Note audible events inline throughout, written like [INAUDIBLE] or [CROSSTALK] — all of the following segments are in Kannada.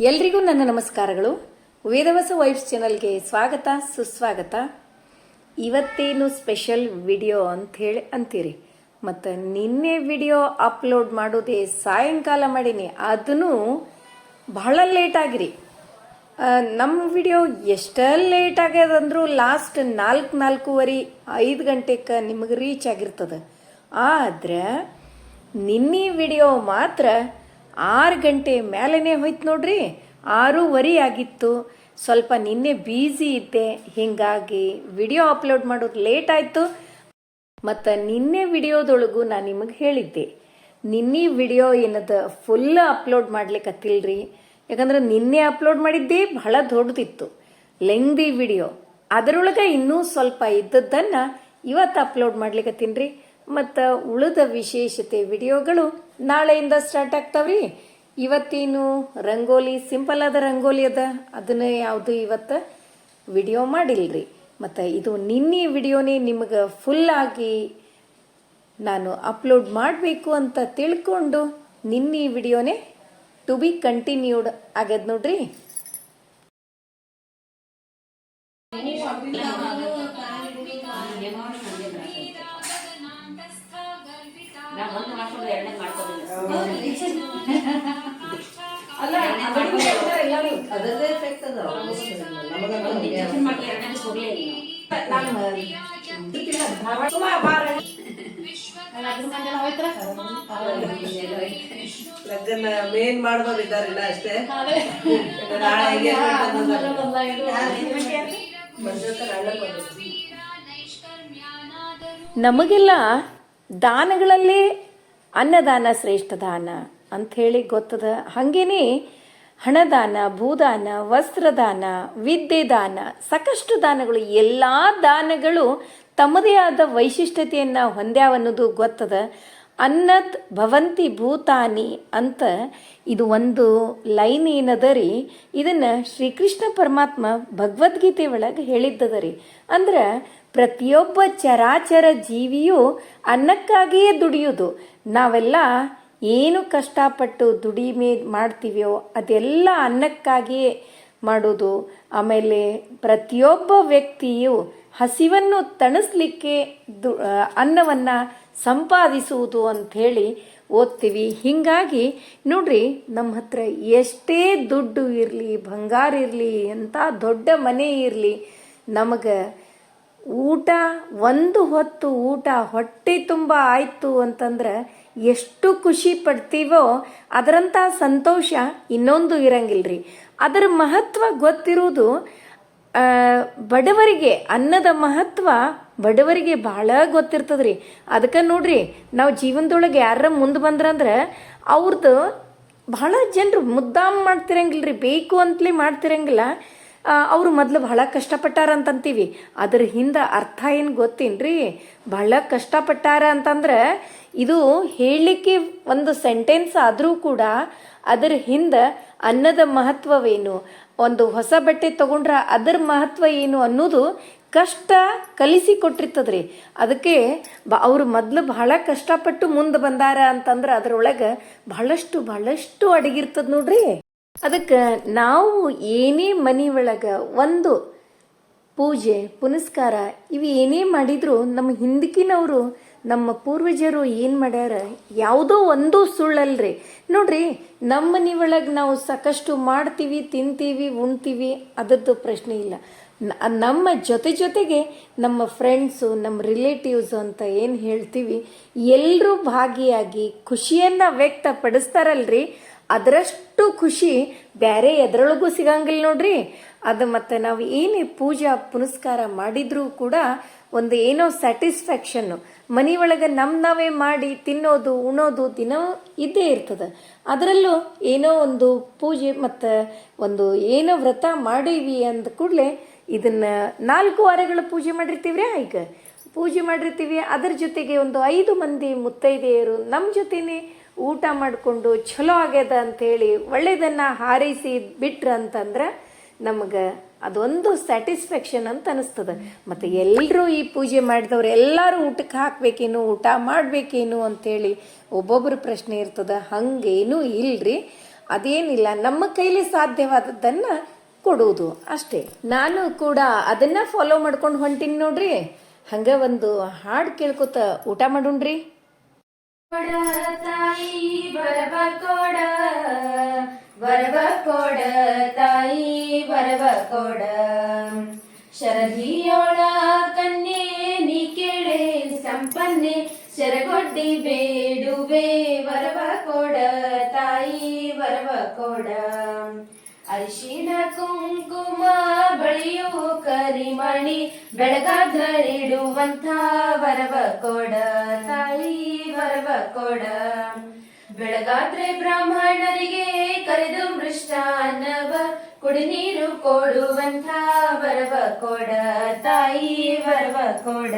ಎಲ್ರಿಗೂ ನನ್ನ ನಮಸ್ಕಾರಗಳು. ವೇದವಸ ವೈಫ್ಸ್ ಚಾನಲ್ಗೆ ಸ್ವಾಗತ, ಸುಸ್ವಾಗತ. ಇವತ್ತೇನು ಸ್ಪೆಷಲ್ ವಿಡಿಯೋ ಅಂತ ಹೇಳಿ ಅಂತೀರಿ. ಮತ್ತು ನಿನ್ನೆ ವಿಡಿಯೋ ಅಪ್ಲೋಡ್ ಮಾಡೋದೇ ಸಾಯಂಕಾಲ ಮಾಡೀನಿ. ಅದನ್ನು ಬಹಳ ಲೇಟ್ ಆಗಿರಿ. ನಮ್ಮ ವಿಡಿಯೋ ಎಷ್ಟ ಲೇಟ್ ಆಗ್ಯದಂದ್ರೂ ಲಾಸ್ಟ್ ನಾಲ್ಕು, ನಾಲ್ಕೂವರೆ, ಐದು ಗಂಟೆಗೆ ನಿಮಗೆ ರೀಚ್ ಆಗಿರ್ತದೆ. ಆದ್ರೆ ನಿನ್ನೆ ವಿಡಿಯೋ ಮಾತ್ರ ಆರು ಗಂಟೆ ಮೇಲೇ ಹೋಯ್ತು ನೋಡ್ರಿ. ಆರೂವರೆ ಆಗಿತ್ತು ಸ್ವಲ್ಪ ನಿನ್ನೆ ಬ್ಯುಸಿ ಇದ್ದೆ. ಹೀಗಾಗಿ ವಿಡಿಯೋ ಅಪ್ಲೋಡ್ ಮಾಡೋದು ಲೇಟ್ ಆಯಿತು. ಮತ್ತು ನಿನ್ನೆ ವಿಡಿಯೋದೊಳಗೂ ನಾನು ನಿಮಗೆ ಹೇಳಿದ್ದೆ. ನಿನ್ನೆ ವಿಡಿಯೋ ಏನದ ಫುಲ್ ಅಪ್ಲೋಡ್ ಮಾಡ್ಲಿಕ್ಕತ್ತಿಲ್ರಿ ಯಾಕಂದ್ರೆ ನಿನ್ನೆ ಅಪ್ಲೋಡ್ ಮಾಡಿದ್ದೇ ಬಹಳ ದೊಡ್ಡದಿತ್ತು. ಲೆಂಗ್ದಿ ವಿಡಿಯೋ ಅದರೊಳಗೆ ಇನ್ನೂ ಸ್ವಲ್ಪ ಇದ್ದದ್ದನ್ನು ಇವತ್ತು ಅಪ್ಲೋಡ್ ಮಾಡ್ಲಿಕ್ಕತ್ತೀನಿ ರೀ. ಮತ್ತು ಉಳಿದ ವಿಶೇಷತೆ ವಿಡಿಯೋಗಳು ನಾಳೆಯಿಂದ ಸ್ಟಾರ್ಟ್ ಆಗ್ತಾವ್ರಿ ಇವತ್ತೇನು ರಂಗೋಲಿ ಸಿಂಪಲ್ ಆದ ರಂಗೋಲಿ ಅದ ಅದನ್ನ ಯಾವುದು ಇವತ್ತು ವಿಡಿಯೋ ಮಾಡಿಲ್ರಿ ಮತ್ತು ಇದು ನಿನ್ನೆ ವಿಡಿಯೋನೇ ನಿಮಗೆ ಫುಲ್ ಆಗಿ ನಾನು ಅಪ್ಲೋಡ್ ಮಾಡಬೇಕು ಅಂತ ತಿಳ್ಕೊಂಡು ನಿನ್ನೆ ವಿಡಿಯೋನೇ ಟು ಬಿ ಕಂಟಿನ್ಯೂಡ್ ಆಗ್ಯದ ನೋಡ್ರಿ [LAUGHS] ಲಗ್ನ ಮೇನ್ ಮಾಡ್ಬೋದು ಇದ್ದಾರಿಲ್ಲ ಅಷ್ಟೇ. ನಾಳೆ ನಮಗೆಲ್ಲ ದಾನಗಳಲ್ಲಿ ಅನ್ನದಾನ, ಶ್ರೇಷ್ಠ ದಾನ ಅಂಥೇಳಿ ಗೊತ್ತದ. ಹಾಗೇನೆ ಹಣದಾನ, ಭೂದಾನ, ವಸ್ತ್ರದಾನ ವಿದ್ಯೆ ದಾನ ಸಾಕಷ್ಟು ದಾನಗಳು, ಎಲ್ಲ ದಾನಗಳು ತಮ್ಮದೇ ಆದ ವೈಶಿಷ್ಟ್ಯತೆಯನ್ನು ಹೊಂದ್ಯಾವನ್ನೋದು ಗೊತ್ತದ. ಅನ್ನತ್ ಭವಂತಿ ಭೂತಾನಿ ಅಂತ ಇದು ಒಂದು ಲೈನ್ ಏನದ ರೀ? ಇದನ್ನು ಶ್ರೀಕೃಷ್ಣ ಪರಮಾತ್ಮ ಭಗವದ್ಗೀತೆ ಒಳಗೆ ಹೇಳಿದ್ದದ ರೀ. ಅಂದ್ರೆ ಪ್ರತಿಯೊಬ್ಬ ಚರಾಚರ ಜೀವಿಯು ಅನ್ನಕ್ಕಾಗಿಯೇ ದುಡಿಯೋದು. ನಾವೆಲ್ಲ ಏನು ಕಷ್ಟಪಟ್ಟು ದುಡಿಮೆ ಮಾಡ್ತೀವೋ ಅದೆಲ್ಲ ಅನ್ನಕ್ಕಾಗಿಯೇ ಮಾಡೋದು. ಆಮೇಲೆ ಪ್ರತಿಯೊಬ್ಬ ವ್ಯಕ್ತಿಯು ಹಸಿವನ್ನು ತಣಿಸ್ಲಿಕ್ಕೆ ದು ಅನ್ನವನ್ನು ಸಂಪಾದಿಸುವುದು ಅಂಥೇಳಿ ಓದ್ತೀವಿ. ಹೀಗಾಗಿ ನೋಡ್ರಿ, ನಮ್ಮ ಹತ್ರ ಎಷ್ಟೇ ದುಡ್ಡು ಇರಲಿ, ಬಂಗಾರ ಇರಲಿ, ಎಂಥ ದೊಡ್ಡ ಮನೆ ಇರಲಿ, ನಮಗೆ ಊಟ, ಒಂದು ಹೊತ್ತು ಊಟ ಹೊಟ್ಟೆ ತುಂಬ ಆಯಿತು ಅಂತಂದ್ರೆ ಎಷ್ಟು ಖುಷಿ ಪಡ್ತೀವೋ ಅದರಂಥ ಸಂತೋಷ ಇನ್ನೊಂದು ಇರಂಗಿಲ್ಲ ರೀ ಅದರ ಮಹತ್ವ ಗೊತ್ತಿರುವುದು ಬಡವರಿಗೆ ಅನ್ನದ ಮಹತ್ವ ಬಡವರಿಗೆ ಭಾಳ ಗೊತ್ತಿರ್ತದ್ರಿ. ಅದಕ್ಕೆ ನೋಡ್ರಿ, ನಾವು ಜೀವನದೊಳಗೆ ಯಾರ ಮುಂದೆ ಬಂದ್ರಂದ್ರೆ ಅವ್ರದ್ದು ಬಹಳ ಜನರು ಮುದ್ದಾಮ್ ರೀ ಬೇಕು ಅಂತಲೇ ಮಾಡ್ತಿರಂಗಿಲ್ಲ. ಅವರು ಮೊದಲು ಬಹಳ ಕಷ್ಟಪಟ್ಟಾರ ಅಂತಂತೀವಿ. ಅದ್ರ ಹಿಂದೆ ಅರ್ಥ ಏನು ಗೊತ್ತೇನ್ರಿ? ಬಹಳ ಕಷ್ಟಪಟ್ಟಾರ ಅಂತಂದ್ರೆ ಇದು ಹೇಳಲಿಕ್ಕೆ ಒಂದು ಸೆಂಟೆನ್ಸ್ ಆದರೂ ಕೂಡ ಅದರ ಹಿಂದೆ ಅನ್ನದ ಮಹತ್ವವೇನು? ಒಂದು ಹೊಸ ಬಟ್ಟೆ ತಗೊಂಡ್ರ ಅದರ ಮಹತ್ವ ಏನು ಅನ್ನೋದು ಕಷ್ಟ ಕಲಿಸಿ ಕೊಟ್ಟಿರ್ತದ್ರಿ ಅದಕ್ಕೆ ಬ ಅವರು ಮೊದಲು ಬಹಳ ಕಷ್ಟಪಟ್ಟು ಮುಂದೆ ಬಂದಾರ ಅಂತಂದ್ರೆ ಅದರೊಳಗೆ ಬಹಳಷ್ಟು ಬಹಳಷ್ಟು ಅಡಗಿರ್ತದ ನೋಡ್ರಿ. ಅದಕ್ಕೆ ನಾವು ಏನೇ ಮನೆ ಒಳಗೆ ಒಂದು ಪೂಜೆ, ಪುನಸ್ಕಾರ ಇವು ಏನೇ ಮಾಡಿದ್ರು ನಮ್ಮ ಹಿಂದಕಿನವರು ನಮ್ಮ ಪೂರ್ವಜರು ಏನು ಮಾಡ್ಯಾರ? ಯಾವುದೋ ಒಂದು ಸುಳ್ಳಲ್ರಿ. ನೋಡ್ರಿ, ನಮ್ಮ ಮನೆ ಒಳಗೆ ನಾವು ಸಾಕಷ್ಟು ಮಾಡ್ತೀವಿ, ತಿಂತೀವಿ, ಉಣ್ತೀವಿ, ಅದರದ್ದು ಪ್ರಶ್ನೆ ಇಲ್ಲ. ನಮ್ಮ ಜೊತೆ ಜೊತೆಗೆ ನಮ್ಮ ಫ್ರೆಂಡ್ಸು ನಮ್ಮ ರಿಲೇಟಿವ್ಸು ಅಂತ ಏನು ಹೇಳ್ತೀವಿ ಎಲ್ಲರೂ ಭಾಗಿಯಾಗಿ ಖುಷಿಯನ್ನು ವ್ಯಕ್ತಪಡಿಸ್ತಾರಲ್ರಿ. ಅದರಷ್ಟು ಖುಷಿ ಬೇರೆ ಎದ್ರೊಳಗೂ ಸಿಗಂಗಿಲ್ಲ ನೋಡ್ರಿ. ಅದು ಮತ್ತು ನಾವು ಏನೇ ಪೂಜಾ ಪುನಸ್ಕಾರ ಮಾಡಿದ್ರೂ ಕೂಡ ಒಂದು ಏನೋ ಸ್ಯಾಟಿಸ್ಫ್ಯಾಕ್ಷನ್ನು ಒಳಗೆ ನಮ್ಮ ನಾವೇ ಮಾಡಿ ತಿನ್ನೋದು, ಉಣೋದು ದಿನ ಇದ್ದೇ ಇರ್ತದೆ. ಅದರಲ್ಲೂ ಏನೋ ಒಂದು ಪೂಜೆ ಮತ್ತು ಒಂದು ಏನೋ ವ್ರತ ಮಾಡೀವಿ ಅಂದ ಕೂಡಲೇ ಇದನ್ನ ನಾಲ್ಕು ವಾರಗಳ ಪೂಜೆ ಮಾಡಿರ್ತೀವ್ರಿ ಈಗ. ಪೂಜೆ ಮಾಡಿರ್ತೀವಿ, ಅದರ ಜೊತೆಗೆ ಒಂದು ಐದು ಮಂದಿ ಮುತ್ತೈದೆಯರು ನಮ್ಮ ಜೊತೆನೆ ಊಟ ಮಾಡಿಕೊಂಡು ಚಲೋ ಆಗ್ಯದ ಅಂಥೇಳಿ ಒಳ್ಳೆಯದನ್ನು ಹಾರೈಸಿ ಬಿಟ್ರ ಅಂತಂದ್ರೆ ನಮಗೆ ಅದೊಂದು ಸ್ಯಾಟಿಸ್ಫ್ಯಾಕ್ಷನ್ ಅಂತ ಅನಿಸ್ತದೆ. ಮತ್ತು ಎಲ್ಲರೂ ಈ ಪೂಜೆ ಮಾಡಿದವ್ರು ಎಲ್ಲರೂ ಊಟಕ್ಕೆ ಹಾಕ್ಬೇಕೇನು, ಊಟ ಮಾಡಬೇಕೇನು ಅಂಥೇಳಿ ಒಬ್ಬೊಬ್ಬರ ಪ್ರಶ್ನೆ ಇರ್ತದೆ. ಹಂಗೇನೂ ಇಲ್ರಿ. ಅದೇನಿಲ್ಲ, ನಮ್ಮ ಕೈಲಿ ಸಾಧ್ಯವಾದದ್ದನ್ನು ಕೊಡುವುದು ಅಷ್ಟೇ. ನಾನು ಕೂಡ ಅದನ್ನ ಫಾಲೋ ಮಾಡ್ಕೊಂಡು ಹೊಂಟೀನಿ ನೋಡ್ರಿ. ಹಂಗೆ ಒಂದು ಹಾಡು ಕೇಳ್ಕೊತ ಊಟ ಮಾಡೋಣ್ರಿ. ತಾಯಿ ಬರವ ಕೊಡ ಬರವ ಕೊಡ ತಾಯಿ ಬರವ ಕೊಡ ಶರದಿಯೋಳ ಕನ್ಯೆ ನೀ ಕೇಳೆ ಸಂಪನ್ನೆ ಶರಗೊಡ್ಡಿ ಕರಿಮಣಿ ಬೆಳಗಾದರಿಡುವಂಥ ವರವ ಕೊಡ ತಾಯಿ, ವರವ ಕೊಡ. ಬೆಳಗಾದ್ರೆ ಬ್ರಾಹ್ಮಣರಿಗೆ ಕರೆದು ಮೃಷ್ಟಾನ್ನವ ಕುಡಿ ನೀರು ಕೊಡುವಂಥ ವರವ ಕೊಡ ತಾಯಿ, ವರವ ಕೊಡ.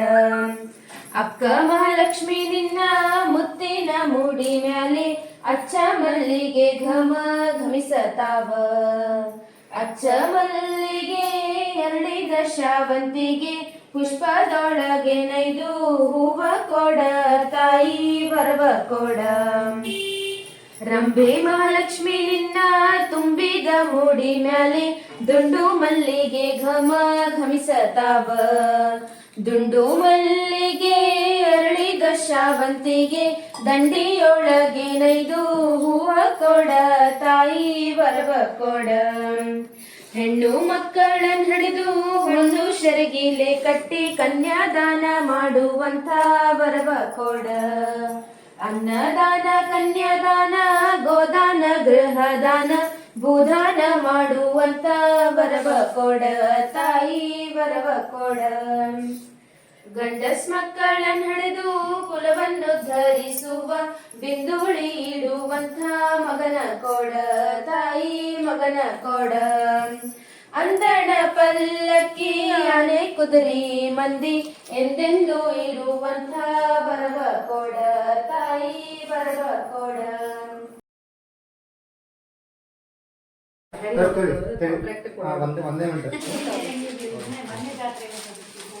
ಅಕ್ಕ ಮಹಾಲಕ್ಷ್ಮಿ ನಿನ್ನ ಮುತ್ತಿನ ಮೂಡಿ ಮ್ಯಾಲೆ ಅಚ್ಚ ಮಲ್ಲಿಗೆ ಘಮ ಘಮಿಸತಾವ. ಅಚ್ಚ ಮಲ್ಲಿಗೆ ಎರಡಿದ ಶಾವಂತಿಗೆ ಪುಷ್ಪದೊಳಗೆ ನೈದು ಹೂವ ಕೊಡ, ತಾಯಿ ಬರವ ಕೊಡ. ರಂಬೆ ಮಹಾಲಕ್ಷ್ಮಿ ನಿನ್ನ ತುಂಬಿದ ಮೂಡಿ ಮ್ಯಾಲೆ ದುಂಡು ಮಲ್ಲಿಗೆ ಘಮ ಘಮಿಸತಾವ. ದುಂಡು ಮಲ್ಲಿಗೆ ಅರಳಿದ ಶಾವಂತಿಗೆ ದಂಡಿಯೊಳಗೆ ನೈದು ಹೂವ ಕೊಡ, ತಾಯಿ ವರವ ಕೊಡ. ಹೆಣ್ಣು ಮಕ್ಕಳನ್ನ ಹಿಡಿದು ಒಂದು ಶರಗಿಲೆ ಕಟ್ಟಿ ಕನ್ಯಾದಾನ ಮಾಡುವಂತ ವರವ ಕೊಡ. ಅನ್ನದಾನ, ಕನ್ಯಾದಾನ, ಗೋದಾನ, ಗೃಹದಾನ ಭೂದಾನ ಮಾಡುವಂತ ವರವ ಕೊಡ. ತಾಯಿ ವರವ ಕೊಡ. ಗಂಡಸ್ ಮಕ್ಕಳನ್ನ ಹಡೆದು ಕುಲವನ್ನು ಧರಿಸುವ ಬಿಂದುಳಿ ಇಡುವಂಥ ಮಗನ ಕೊಡ ತಾಯಿ ಮಗನ ಕೊಡ. ಅಂದಣ ಪಲ್ಲಕ್ಕಿ ಆನೆ ಕುದುರಿ ಮಂದಿ ಎಂದೆಂದು ಇರುವಂಥ ಬರವ ಕೊಡ ತಾಯಿ ಬರವ ಕೊಡ. ತರ್ತೀವಿ, [LAUGHS]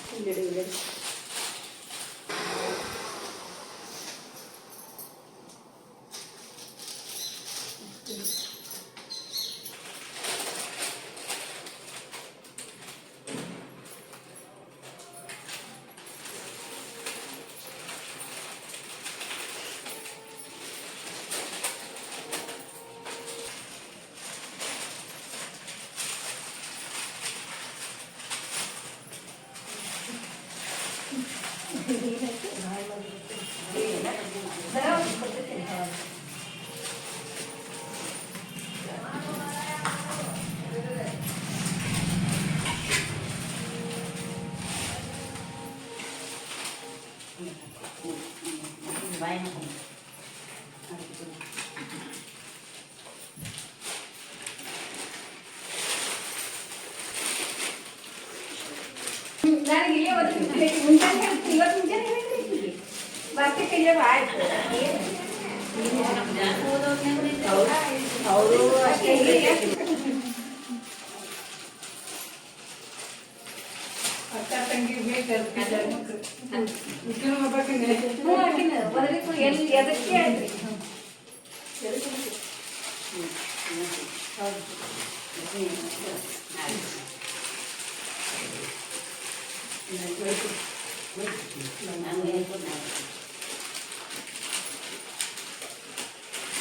little bit. ಹೇಳಿದ್ರಿ ಮತ್ತೆ ಕೈಯಾಗ ಆಯ್ತು ಅವರು ಅಷ್ಟೇ ಅಕ್ಕ ತಂಗಿ ಬೇಕು ಹ್ಞೂ ಆಕಿನ ಬರಲಿಕ್ಕೆ ಎಲ್ಲಿ ಎದಕ್ಕೆ ಆಯ್ತು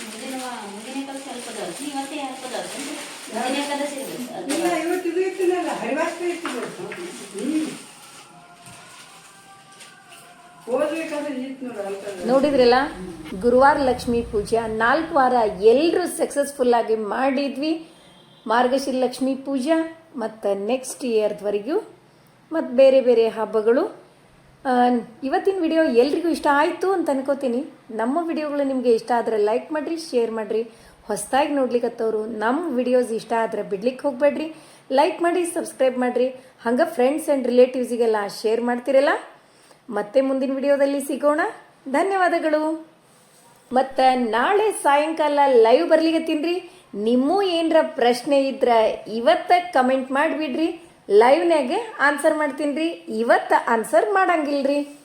ಮುಂದಿನ ವಾ- ಮುಂದಿನ ಕೆಲಸ ಸ್ವಲ್ಪ ಅದಾವ ಇವತ್ತೇ ಯಾಕೆ ಅದಾವ ಮುಂದಿನ ಕೆಲಸ ಇರ್ಬೇಕು ಇಲ್ಲ ಇವತ್ತು ಇದು ಇಟ್ಟಿನಲ್ಲ ಹರಿವಾಸ್ತು ಇಟ್ಟಿದ್ದು ಹ್ಮ್ ನೋಡಿದ್ರಲ್ಲ? ಗುರುವಾರ ಲಕ್ಷ್ಮಿ ಪೂಜೆ. ನಾಲ್ಕು ವಾರ ಎಲ್ಲರೂ ಸಕ್ಸಸ್ಫುಲ್ ಆಗಿ ಮಾಡಿದ್ವಿ. ಮಾರ್ಗಶಿರ ಲಕ್ಷ್ಮಿ ಪೂಜಾ, ಮತ್ತು ನೆಕ್ಸ್ಟ್ ಇಯರ್ವರೆಗೂ ಮತ್ತು ಬೇರೆ ಬೇರೆ ಹಬ್ಬಗಳು. ಇವತ್ತಿನ ವಿಡಿಯೋ ಎಲ್ರಿಗೂ ಇಷ್ಟ ಆಯಿತು ಅಂತ ಅನ್ಕೋತೀನಿ. ನಮ್ಮ ವಿಡಿಯೋಗಳು ನಿಮಗೆ ಇಷ್ಟ ಆದರೆ ಲೈಕ್ ಮಾಡಿರಿ ಶೇರ್ ಮಾಡಿರಿ. ಹೊಸದಾಗಿ ನೋಡ್ಲಿಕ್ಕತ್ತವರು ನಮ್ಮ ವಿಡಿಯೋಸ್ ಇಷ್ಟ ಆದರೆ ಬಿಡ್ಲಿಕ್ಕೆ ಹೋಗಬೇಡ್ರಿ. ಲೈಕ್ ಮಾಡಿ ಸಬ್ಸ್ಕ್ರೈಬ್ ಮಾಡಿರಿ. ಹಂಗೆ ಫ್ರೆಂಡ್ಸ್ ಆ್ಯಂಡ್ ರಿಲೇಟಿವ್ಸಿಗೆಲ್ಲ ಶೇರ್ ಮಾಡ್ತಿರಲ್ಲ? ಮತ್ತೆ ಮುಂದಿನ ವಿಡಿಯೋದಲ್ಲಿ ಸಿಗೋಣ. ಧನ್ಯವಾದಗಳು. ಮತ್ತು ನಾಳೆ ಸಾಯಂಕಾಲ ಲೈವ್ ಬರ್ಲಿಕತ್ತೀನ್ರಿ ನಿಮ್ಮೂ ಏನರ ಪ್ರಶ್ನೆ ಇದ್ರೆ ಇವತ್ತ ಕಮೆಂಟ್ ಮಾಡಿಬಿಡ್ರಿ. ಲೈವ್ನಾಗೆ ಆನ್ಸರ್ ಮಾಡ್ತೀನಿ ರೀ ಇವತ್ತು ಆನ್ಸರ್ ಮಾಡಂಗಿಲ್ರಿ.